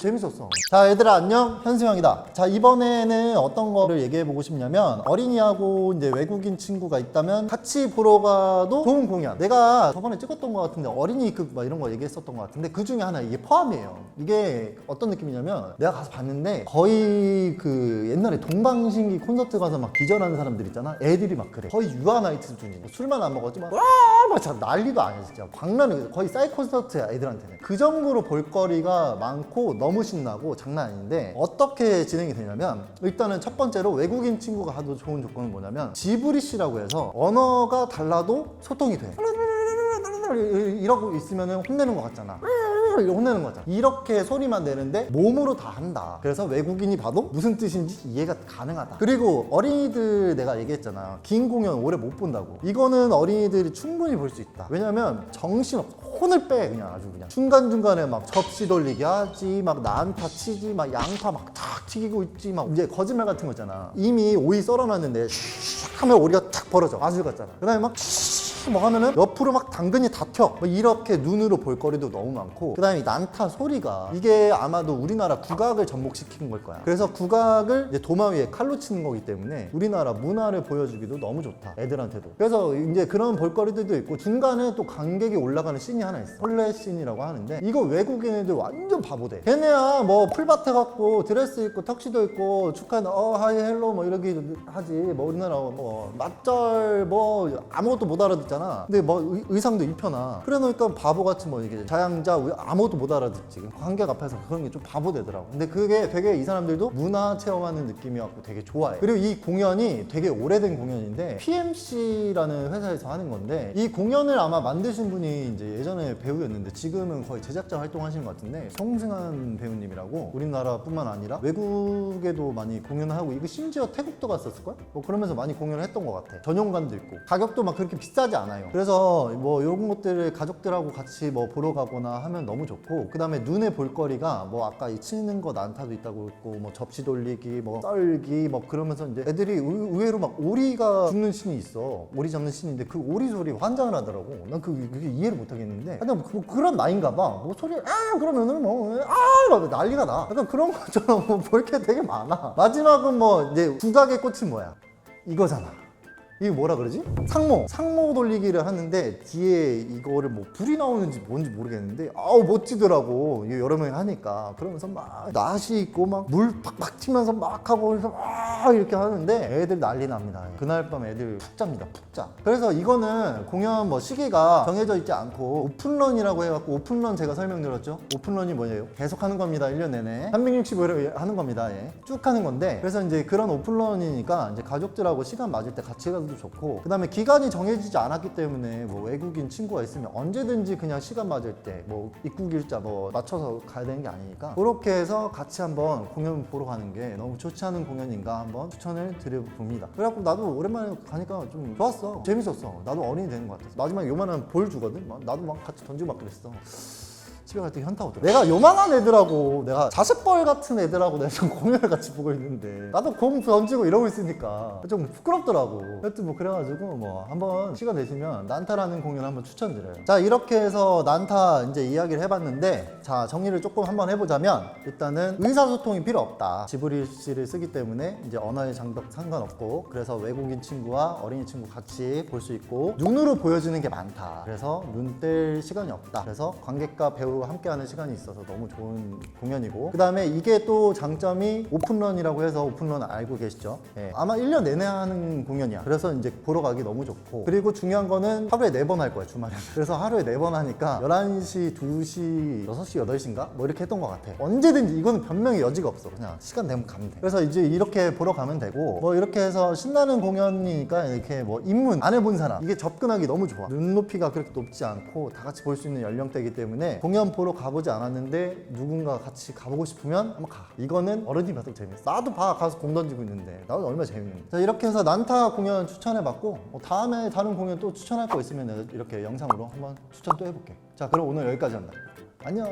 재밌었어. 자, 얘들아 안녕. 현수형이다. 자, 이번에는 어떤 거를 얘기해 보고 싶냐면 어린이하고 이제 외국인 친구가 있다면 같이 보러 가도 좋은 공연. 내가 저번에 찍었던 것 같은데 어린이급 막 이런 거 얘기했었던 것 같은데 그 중에 하나 이게 포함이에요. 이게 어떤 느낌이냐면 내가 가서 봤는데 거의 그 옛날에 동방신기 콘서트 가서 막 기절하는 사람들 있잖아. 애들이 막 그래. 거의 유아나이트 수준이고 뭐 술만 안 먹었지만 와 막 진짜 난리도 아니야 진짜. 광란이 거의 사이 콘서트야 애들한테는. 그 정도로 볼거리가 많고 너무 신나고 장난 아닌데 어떻게 진행이 되냐면 일단은 첫 번째로 외국인 친구가 하도 좋은 조건은 뭐냐면 지브리시라고 해서 언어가 달라도 소통이 돼. 이러고 있으면 혼내는 것 같잖아. 이렇게 혼내는 거잖아. 이렇게 소리만 내는데 몸으로 다 한다. 그래서 외국인이 봐도 무슨 뜻인지 이해가 가능하다. 그리고 어린이들 내가 얘기했잖아. 긴 공연 오래 못 본다고. 이거는 어린이들이 충분히 볼 수 있다. 왜냐면 정신없어. 혼을 빼 그냥 아주 그냥 중간중간에 막 접시 돌리기 하지 막 난타 치지 막 양파 막 탁 튀기고 있지 막 이제 거짓말 같은 거 있잖아 이미 오이 썰어놨는데 슉 하면 오리가 탁 벌어져 마술 같잖아 그 다음에 막 뭐 하면은 옆으로 막 당근이 다 튀어. 뭐 이렇게 눈으로 볼 거리도 너무 많고 그 다음에 난타 소리가 이게 아마도 우리나라 국악을 접목시킨 걸 거야. 그래서 국악을 도마 위에 칼로 치는 거기 때문에 우리나라 문화를 보여주기도 너무 좋다 애들한테도. 그래서 이제 그런 볼거리들도 있고 중간에 또 관객이 올라가는 씬이 하나 있어. 홀레 씬이라고 하는데 이거 외국인 애들 완전 바보돼 걔네야 뭐 풀밭에 갖고 드레스 입고 턱시도 입고 축하해 어 하이 헬로 뭐 이렇게 하지. 뭐 우리나라 뭐 맞절 뭐 아무것도 못 알아듣잖아 근데 뭐 의- 의상도 입혀놔. 그래 놓으니까 바보같이 뭐 이게 자양자 우- 아무것도 못 알아듣지. 관객 앞에서 그런 게 좀 바보 되더라고. 근데 그게 되게 이 사람들도 문화 체험하는 느낌이었고 되게 좋아해. 그리고 이 공연이 되게 오래된 공연인데 PMC라는 회사에서 하는 건데 이 공연을 아마 만드신 분이 이제 예전에 배우였는데 지금은 거의 제작자 활동하시는 것 같은데 송승환 배우님이라고 우리나라뿐만 아니라 외국에도 많이 공연을 하고 이거 심지어 태국도 갔었을걸? 뭐 그러면서 많이 공연을 했던 것 같아. 전용관도 있고 가격도 막 그렇게 비싸지 않아 요. 그래서 뭐 이런 것들을 가족들하고 같이 뭐 보러 가거나 하면 너무 좋고 그 다음에 눈에 볼거리가 뭐 아까 이 치는 거 난타도 있다고 했고 뭐 접시 돌리기 뭐 썰기 뭐 그러면서 이제 애들이 의- 의외로 막 오리가 죽는 신이 있어. 오리 잡는 신인데 그 오리 소리 환장을 하더라고. 난 그, 그게 이해를 못 하겠는데. 하여튼 뭐 그런 나인가 봐 뭐 소리 아! 그러면은 뭐아! 난리가 나. 약간 그런 것처럼 뭐 볼 게 되게 많아. 마지막은 뭐 이제 국악의 꽃은 뭐야? 이거잖아 이게 뭐라 그러지? 상모. 상모 돌리기를 하는데 뒤에 이거를 뭐 불이 나오는지 뭔지 모르겠는데 아우 멋지더라고. 이게 여러 명이 하니까. 그러면서 막 낫이 있고 막 물 팍팍 튀면서 막 하고 그래서 막 이렇게 하는데 애들 난리 납니다. 그날 밤 애들 푹 잡니다 푹 자. 그래서 이거는 공연 뭐 시기가 정해져 있지 않고 오픈런이라고 해갖고 오픈런 제가 설명드렸죠? 오픈런이 뭐예요? 계속 하는 겁니다 1년 내내. 365일 하는 겁니다 예. 쭉 하는 건데 그래서 이제 그런 오픈런이니까 이제 가족들하고 시간 맞을 때 같이 가도 좋고 그 다음에 기간이 정해지지 않았기 때문에 뭐 외국인 친구가 있으면 언제든지 그냥 시간 맞을 때 뭐 입국 일자 뭐 맞춰서 가야 되는 게 아니니까 그렇게 해서 같이 한번 공연 보러 가는 게 너무 좋지 않은 공연인가 한번 추천을 드려봅니다. 그래갖고 나도 오랜만에 가니까 좀 좋았어. 재밌었어. 나도 어린이 되는 것 같았어 마지막에 요만한 볼 주거든? 막 나도 막 같이 던지고 막 그랬어 집에 갈 때 현타 오더라. 내가 요만한 애들하고 내가 자식벌 같은 애들하고 내가 지금 공연을 같이 보고 있는데 나도 공 던지고 이러고 있으니까 좀 부끄럽더라고. 하여튼 뭐 그래가지고 뭐 한번 시간 되시면 난타라는 공연 한번 추천드려요. 자 이렇게 해서 난타 이제 이야기를 해봤는데 자 정리를 조금 한번 해보자면 일단은 의사소통이 필요 없다. 지브리 씨를 쓰기 때문에 이제 언어의 장벽 상관없고 그래서 외국인 친구와 어린이 친구 같이 볼 수 있고 눈으로 보여주는 게 많다. 그래서 눈 뗄 시간이 없다. 그래서 관객과 배우 와 함께하는 시간이 있어서 너무 좋은 공연이고 그 다음에 이게 또 장점이 오픈런이라고 해서 오픈런 알고 계시죠? 예. 아마 1년 내내 하는 공연이야. 그래서 이제 보러 가기 너무 좋고 그리고 중요한 거는 하루에 네번할 거야 주말에. 그래서 하루에 네번 하니까 11시, 2시, 6시, 8시인가? 뭐 이렇게 했던 것 같아. 언제든지 이거는 변명의 여지가 없어. 그냥 시간 되면 가면 돼. 그래서 이제 이렇게 보러 가면 되고 뭐 이렇게 해서 신나는 공연이니까 이렇게 뭐 입문 안 해본 사람 이게 접근하기 너무 좋아. 눈높이가 그렇게 높지 않고 다 같이 볼 수 있는 연령대이기 때문에 공연 보러 가보지 않았는데 누군가 같이 가보고 싶으면 한번 가. 이거는 어른이 봐도 재밌어. 나도 봐 가서 공 던지고 있는데 나도 얼마나 재밌는데. 자 이렇게 해서 난타 공연 추천해봤고 어, 다음에 다른 공연 또 추천할 거 있으면 이렇게 영상으로 한번 추천 또 해볼게. 자 그럼 오늘 여기까지 한다. 안녕.